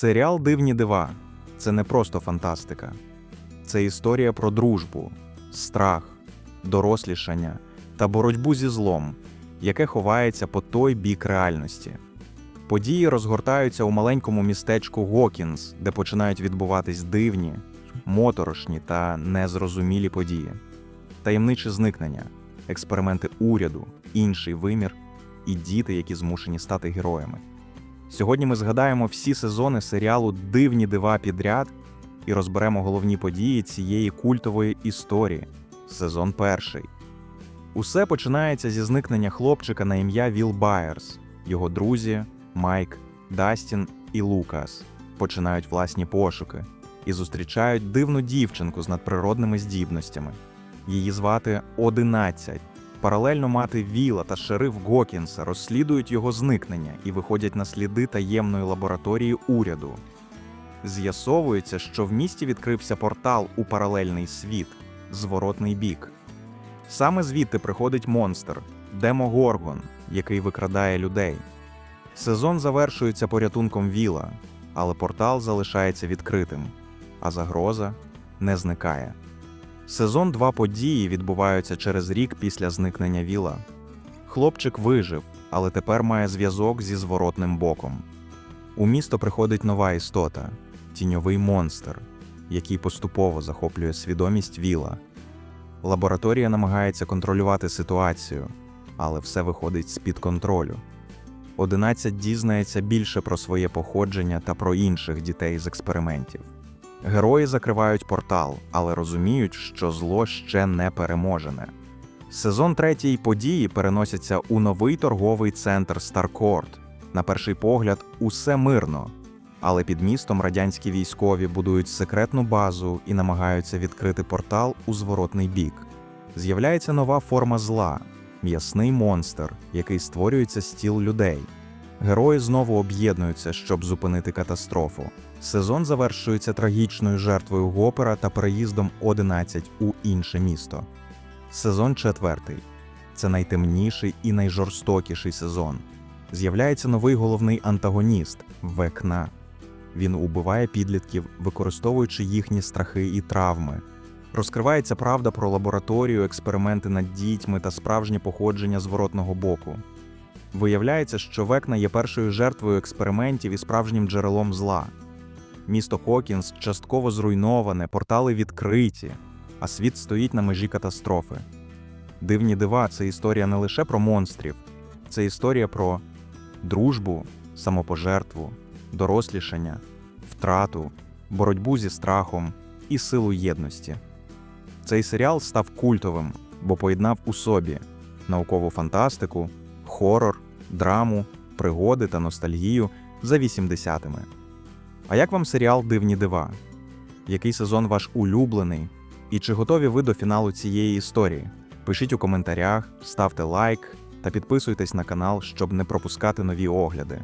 Серіал Дивні дива це не просто фантастика, це історія про дружбу, страх, дорослішання та боротьбу зі злом, яке ховається по той бік реальності. Події розгортаються у маленькому містечку Гокінс, де починають відбуватись дивні, моторошні та незрозумілі події, таємниче зникнення, експерименти уряду, інший вимір і діти, які змушені стати героями. Сьогодні ми згадаємо всі сезони серіалу Дивні дива підряд і розберемо головні події цієї культової історії. Сезон перший. Усе починається зі зникнення хлопчика на ім'я Віл Байерс. Його друзі Майк, Дастін і Лукас починають власні пошуки і зустрічають дивну дівчинку з надприродними здібностями. Її звати Одинадцять. Паралельно мати Віла та шериф Гокінса розслідують його зникнення і виходять на сліди таємної лабораторії уряду. З'ясовується, що в місті відкрився портал у паралельний світ, зворотний бік. Саме звідти приходить монстр Демогоргон, який викрадає людей. Сезон завершується порятунком Віла, але портал залишається відкритим, а загроза не зникає. Сезон 2 події відбуваються через рік після зникнення Віла. Хлопчик вижив, але тепер має зв'язок зі зворотним боком. У місто приходить нова істота тіньовий монстр, який поступово захоплює свідомість Віла. Лабораторія намагається контролювати ситуацію, але все виходить з-під контролю. Одинадцять дізнається більше про своє походження та про інших дітей з експериментів. Герої закривають портал, але розуміють, що зло ще не переможене. Сезон третій події переносяться у новий торговий центр Старкорт. На перший погляд, усе мирно, але під містом радянські військові будують секретну базу і намагаються відкрити портал у зворотний бік. З'являється нова форма зла м'ясний монстр, який створюється з тіл людей. Герої знову об'єднуються, щоб зупинити катастрофу. Сезон завершується трагічною жертвою Гопера та переїздом 11 у інше місто. Сезон четвертий це найтемніший і найжорстокіший сезон. З'являється новий головний антагоніст Векна. Він убиває підлітків, використовуючи їхні страхи і травми. Розкривається правда про лабораторію, експерименти над дітьми та справжнє походження зворотного боку. Виявляється, що Векна є першою жертвою експериментів і справжнім джерелом зла. Місто Хокінс частково зруйноване, портали відкриті, а світ стоїть на межі катастрофи. Дивні дива це історія не лише про монстрів, це історія про дружбу, самопожертву, дорослішання, втрату, боротьбу зі страхом і силу єдності. Цей серіал став культовим, бо поєднав у собі наукову фантастику, хорор, драму, пригоди та ностальгію за 80-ми. А як вам серіал Дивні дива? Який сезон ваш улюблений? І чи готові ви до фіналу цієї історії? Пишіть у коментарях, ставте лайк та підписуйтесь на канал, щоб не пропускати нові огляди.